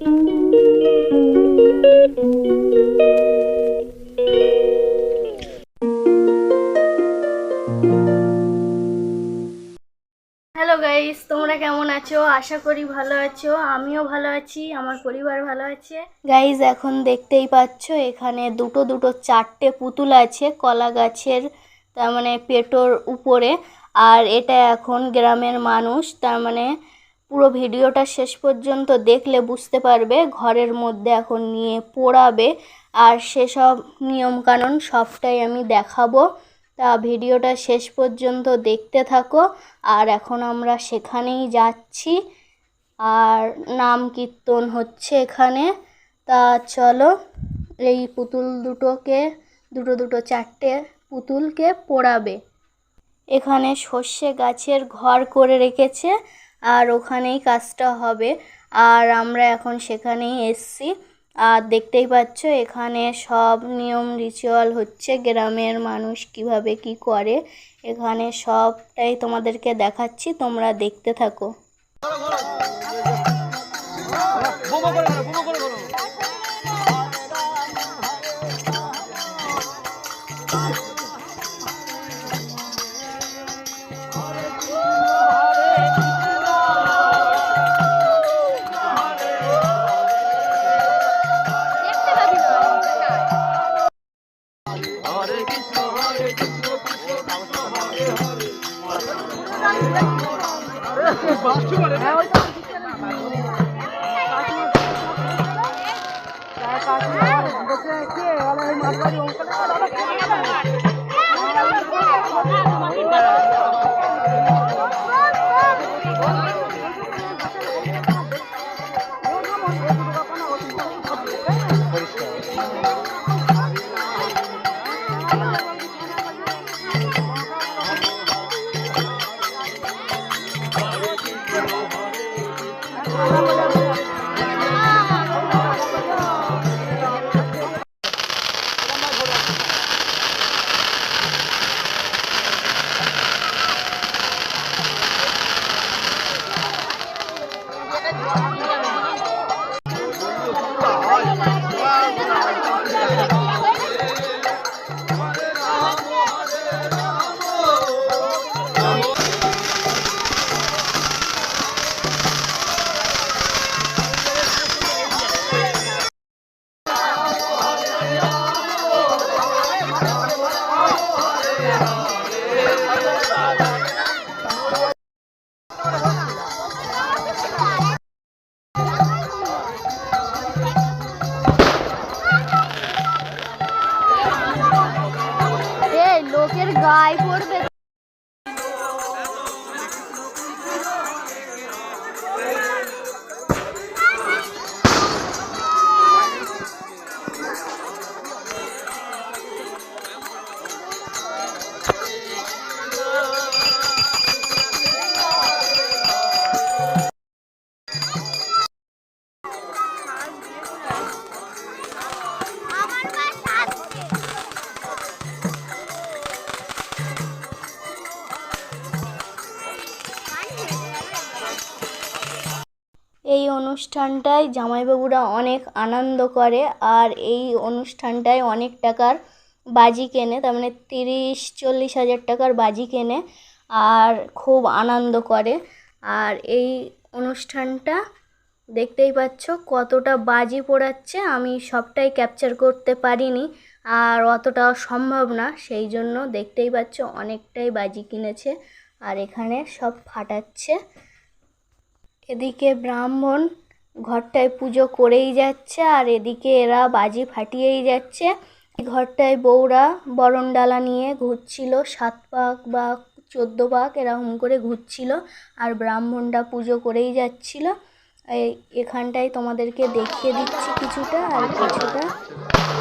Hello guys তোমরা কেমন আছো? আশা করি ভালো আছো। আমিও ভালো আছি। আমার পরিবার ভালো আছে। গাইস এখন দেখতেই পাচ্ছ, এখানে দুটো দুটো, চারটে পুতুল আছে কলা গাছের, তার মানে পেটোর উপরে। আর এটা এখন গ্রামের মানুষ, তার মানে পুরো ভিডিওটা শেষ পর্যন্ত দেখলে বুঝতে পারবে ঘরের মধ্যে এখন নিয়ে পোড়াবে আর সেসব নিয়মকানুন সবটাই আমি দেখাবো। তা ভিডিওটা শেষ পর্যন্ত দেখতে থাকো আর এখন আমরা সেখানেই যাচ্ছি। আর নাম কীর্তন হচ্ছে এখানে। তা চলো এই পুতুল দুটোকে, দুটো দুটো চারটে পুতুলকে পোড়াবে। এখানে সর্ষে গাছের ঘর করে রেখেছে। আর ওখানেই কাজটা হবে। আর আমরা এখন সেখানেই এসছি। আর দেখতেই পাচ্ছ, এখানে সব নিয়ম রিচুয়াল হচ্ছে। গ্রামের মানুষ কীভাবে কি করে, এখানে সবটাই তোমাদেরকে দেখাচ্ছি। তোমরা দেখতে থাকো। এই এই অনুষ্ঠানটায় জামাইবাবুরা অনেক আনন্দ করে আর এই অনুষ্ঠানটায় অনেক টাকার বাজি কেনে, তার মানে তিরিশ চল্লিশ হাজার টাকার বাজি কেনে আর খুব আনন্দ করে। আর এই অনুষ্ঠানটা দেখতেই পাচ্ছ কতটা বাজি পোড়াচ্ছে, আমি সবটাই ক্যাপচার করতে পারিনি আর অতটাও সম্ভব না, সেই জন্য দেখতেই পাচ্ছ অনেকটাই বাজি কিনেছে আর এখানে সব ফাটাচ্ছে। এদিকে ব্রাহ্মণ ঘরটায় পুজো করেই যাচ্ছে আর এদিকে এরা বাজি ফাটিয়েই যাচ্ছে। ঘরটায় বউরা বরণ ডালা নিয়ে ঘুরছিল, সাত পাক বা চোদ্দ পাক এরকম করে ঘুরছিল আর ব্রাহ্মণটা পুজো করেই যাচ্ছিল। এখানটায় তোমাদেরকে দেখিয়ে দিচ্ছি কিছুটা আর কিছুটা।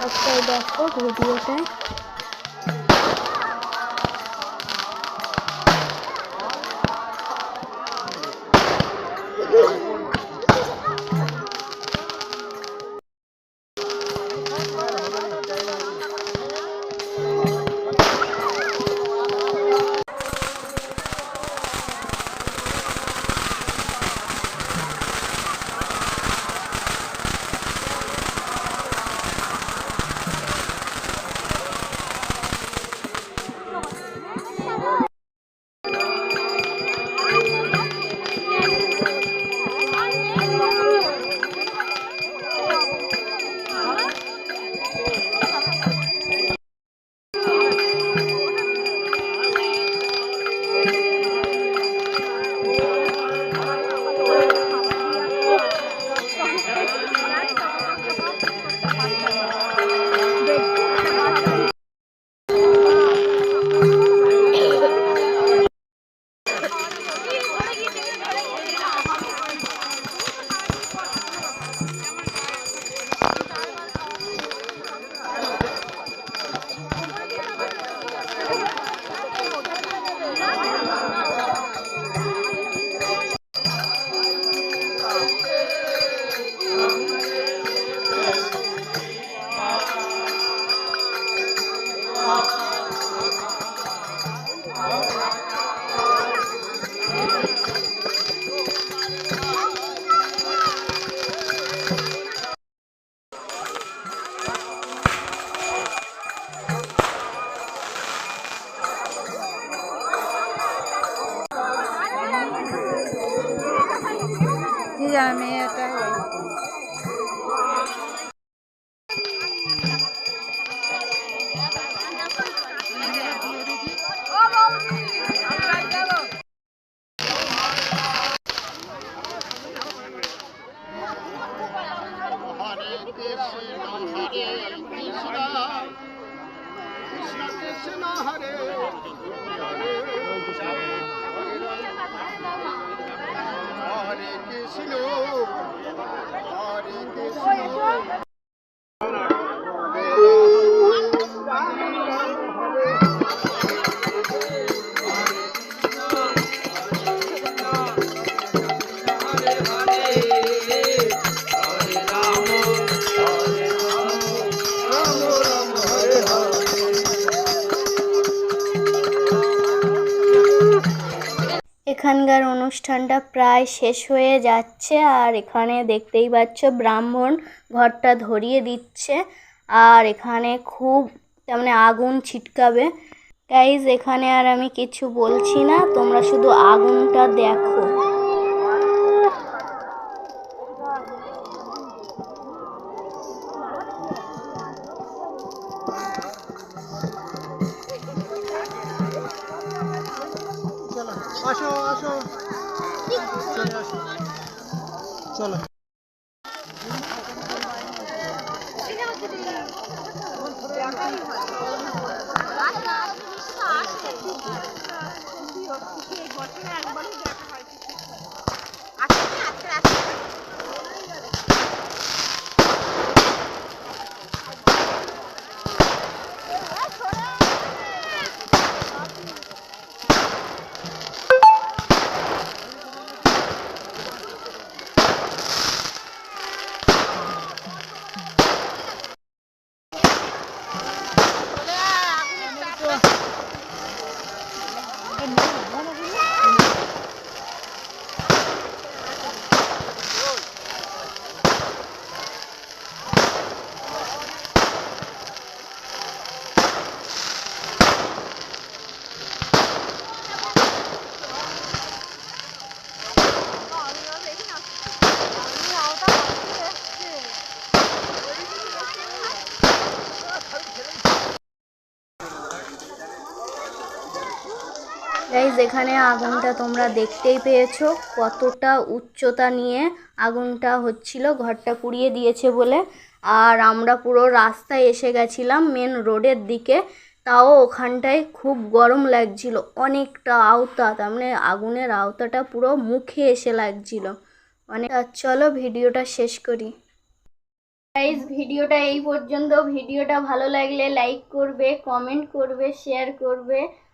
সবটাই দেখো ভিডিওটায়। আমি এটা Hare Krishna এখানকার অনুষ্ঠানটা প্রায় শেষ হয়ে যাচ্ছে আর এখানে দেখতেই পাচ্ছ ব্রাহ্মণ ঘরটা ধরিয়ে দিচ্ছে আর এখানে খুব মানে আগুন ছিটকাবে। গাইজ এখানে আর আমি কিছু বলছি না, তোমরা শুধু আগুনটা দেখো। চলো আসো গাইজ এখানে আগুনটা তোমরা দেখতেই পেয়েছ, কতটা উচ্চতা নিয়ে আগুনটা হচ্ছিল, ঘরটা পুড়িয়ে দিয়েছে বলে। আর আমরা পুরো রাস্তায় এসে গেছিলাম মেন রোডের দিকে, তাও ওখানটায় খুব গরম লাগছিল, অনেকটা আওতা, তার মানে আগুনের আওতাটা পুরো মুখে এসে লাগছিল। মানে চলো ভিডিওটা শেষ করি। গাইজ ভিডিওটা এই পর্যন্ত, ভিডিওটা ভালো লাগলে লাইক করবে কমেন্ট করবে শেয়ার করবে।